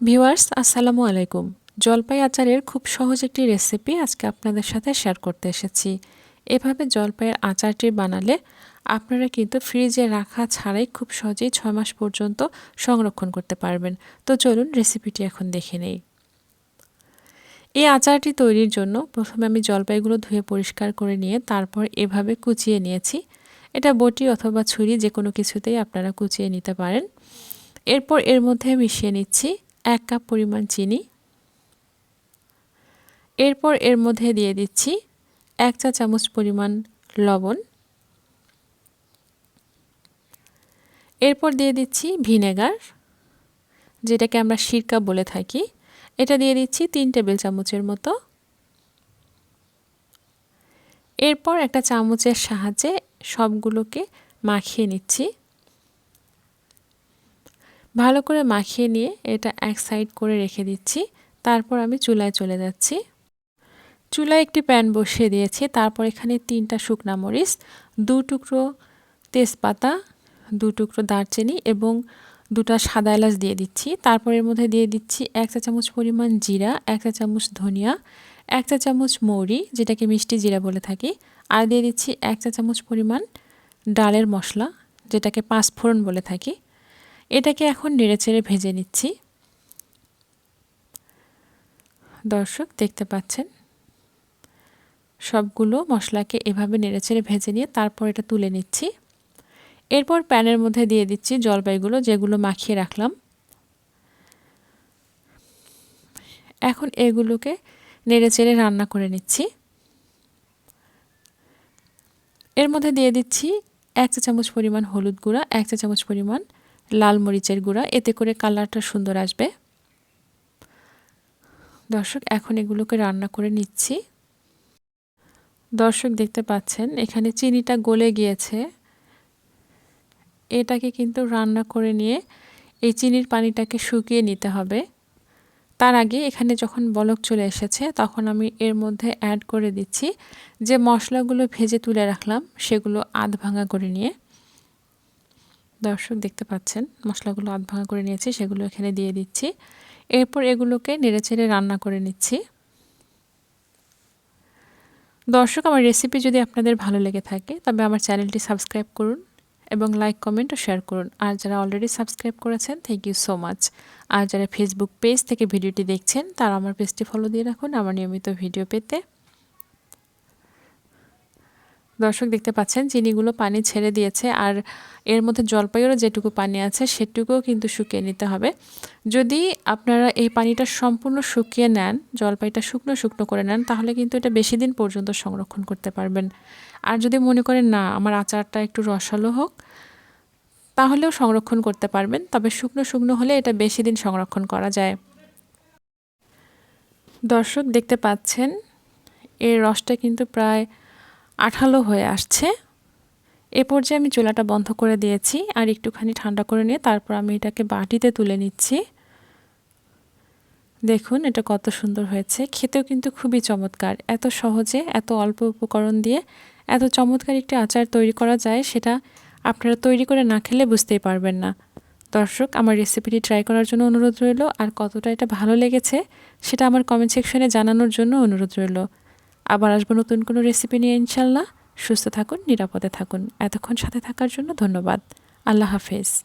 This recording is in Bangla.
ভিউয়ার্স, আসসালামু আলাইকুম। জলপাই আচারের খুব সহজ একটি রেসিপি আজকে আপনাদের সাথে শেয়ার করতে এসেছি। এভাবে জলপাইয়ের আচারটি বানালে আপনারা কিন্তু ফ্রিজে রাখা ছাড়াই খুব সহজেই ছয় মাস পর্যন্ত সংরক্ষণ করতে পারবেন। তো চলুন রেসিপিটি এখন দেখে নেই। এই আচারটি তৈরির জন্য প্রথমে আমি জলপাইগুলো ধুয়ে পরিষ্কার করে নিয়ে তারপর এভাবে কুচিয়ে নিয়েছি। এটা বটি অথবা ছুরি যে কোনো কিছুতেই আপনারা কুচিয়ে নিতে পারেন। এরপর এর মধ্যে মিশিয়ে নিচ্ছি এক কাপ পরিমাণ চিনি। এরপর এর মধ্যে দিয়ে দিচ্ছি এক চা চামচ পরিমাণ লবণ। এরপর দিয়ে দিচ্ছি ভিনেগার, যেটাকে আমরা সিরকা বলে থাকি। এটা দিয়ে দিচ্ছি তিন টেবিল চামচের মতো। এরপর একটা চামচের সাহায্যে সবগুলোকে মাখিয়ে নিচ্ছি। ভালো করে মাখিয়ে নিয়ে এটা এক সাইড করে রেখে দিচ্ছি। তারপর আমি চুলায় চলে যাচ্ছি। চুলায় একটি প্যান বসিয়ে দিয়েছি। তারপর এখানে তিনটা শুকনা মরিচ, দু টুকরো তেজপাতা, দু টুকরো দারচিনি এবং দুটা সাদা এলাচ দিয়ে দিচ্ছি। তারপর এর মধ্যে দিয়ে দিচ্ছি এক চা চামচ পরিমাণ জিরা, এক চা চামচ ধনিয়া, এক চা চামচ মৌরি, যেটাকে মিষ্টি জিরা বলে থাকি, আর দিয়ে দিচ্ছি এক চা চামচ পরিমাণ ডালের মশলা, যেটাকে পাঁচফোড়ন বলে থাকি। এটাকে এখন নেড়েচেড়ে ভেজে নিচ্ছি। দর্শক, দেখতে পাচ্ছেন? সবগুলো মশলাকে এভাবে নেড়েচেড়ে ভেজে নিয়ে তারপর এটা তুলে নিচ্ছি। এরপর প্যানের মধ্যে দিয়ে দিচ্ছি জলপাইগুলো যেগুলো মাখিয়ে রাখলাম। এখন এগুলোকে নেড়েচেড়ে রান্না করে নিচ্ছি। এর মধ্যে দিয়ে দিচ্ছি এক চা চামচ পরিমাণ হলুদ গুঁড়া, এক চা চামচ পরিমাণ লাল মরিচের গুঁড়া। এতে করে কালারটা সুন্দর আসবে। দর্শক, এখন এগুলোকে রান্না করে নিচ্ছি। দর্শক, দেখতে পাচ্ছেন, এখানে চিনিটা গলে গিয়েছে। এটাকে কিন্তু রান্না করে নিয়ে এই চিনির পানিটাকে শুকিয়ে নিতে হবে। তার আগে এখানে যখন বলক চলে এসেছে, তখন আমি এর মধ্যে অ্যাড করে দিচ্ছি। যে মশলাগুলো ভেজে তুলে রাখলাম, সেগুলো আধ ভাঙা করে নিয়ে। দর্শক দেখতে পাচ্ছেন, মশলাগুলো আধ ভাঙা করে নিয়েছি, সেগুলো এখানে দিয়ে দিচ্ছি। এরপর এগুলোকে নেড়েচেড়ে রান্না করে নিচ্ছি। দর্শক, আমার রেসিপি যদি আপনাদের ভালো লেগে থাকে, তবে আমার চ্যানেলটি সাবস্ক্রাইব করুন এবং লাইক কমেন্ট ও শেয়ার করুন। আর যারা অলরেডি সাবস্ক্রাইব করেছেন থ্যাংক ইউ সো মাচ আর যারা ফেসবুক পেজ থেকে ভিডিওটি দেখছেন, তারা আমার পেজটি ফলো দিয়ে রাখুন, আমার নিয়মিত ভিডিও পেতে। দর্শক দেখতে পাচ্ছেন, চিনিগুলো পানি ছেড়ে দিয়েছে আর এর মধ্যে জলপাইয়েরও যেটুকু পানি আছে সেটুকুও কিন্তু শুকিয়ে নিতে হবে। যদি আপনারা এই পানিটা সম্পূর্ণ শুকিয়ে নেন, জলপাইটা শুকনো শুকনো করে নেন, তাহলে কিন্তু এটা বেশি দিন পর্যন্ত সংরক্ষণ করতে পারবেন। আর যদি মনে করেন, না, আমার আচারটা একটু রসালো হোক, তাহলেও সংরক্ষণ করতে পারবেন, তবে শুকনো শুকনো হলে এটা বেশি দিন সংরক্ষণ করা যায়। দর্শক দেখতে পাচ্ছেন, এর রসটা কিন্তু প্রায় আঠালো হয়ে আসছে। এ পর্যায়ে আমি চুলাটা বন্ধ করে দিয়েছি আর একটুখানি ঠান্ডা করে নিয়ে তারপর আমি এটাকে বাটিতে তুলে নিচ্ছি। দেখুন এটা কত সুন্দর হয়েছে। খেতেও কিন্তু খুবই চমৎকার। এত সহজে, এত অল্প উপকরণ দিয়ে এত চমৎকার একটি আচার তৈরি করা যায় সেটা আপনারা তৈরি করে না খেলে বুঝতেই পারবেন না। দর্শক, আমার রেসিপিটি ট্রাই করার জন্য অনুরোধ রইল আর কতটা এটা ভালো লেগেছে সেটা আমার কমেন্ট সেকশনে জানানোর জন্য অনুরোধ রইল। আবার আসব নতুন কোনো রেসিপি নিয়ে ইনশাল্লাহ। সুস্থ থাকুন, নিরাপদে থাকুন। এতক্ষণ সাথে থাকার জন্য ধন্যবাদ। আল্লাহ হাফেজ।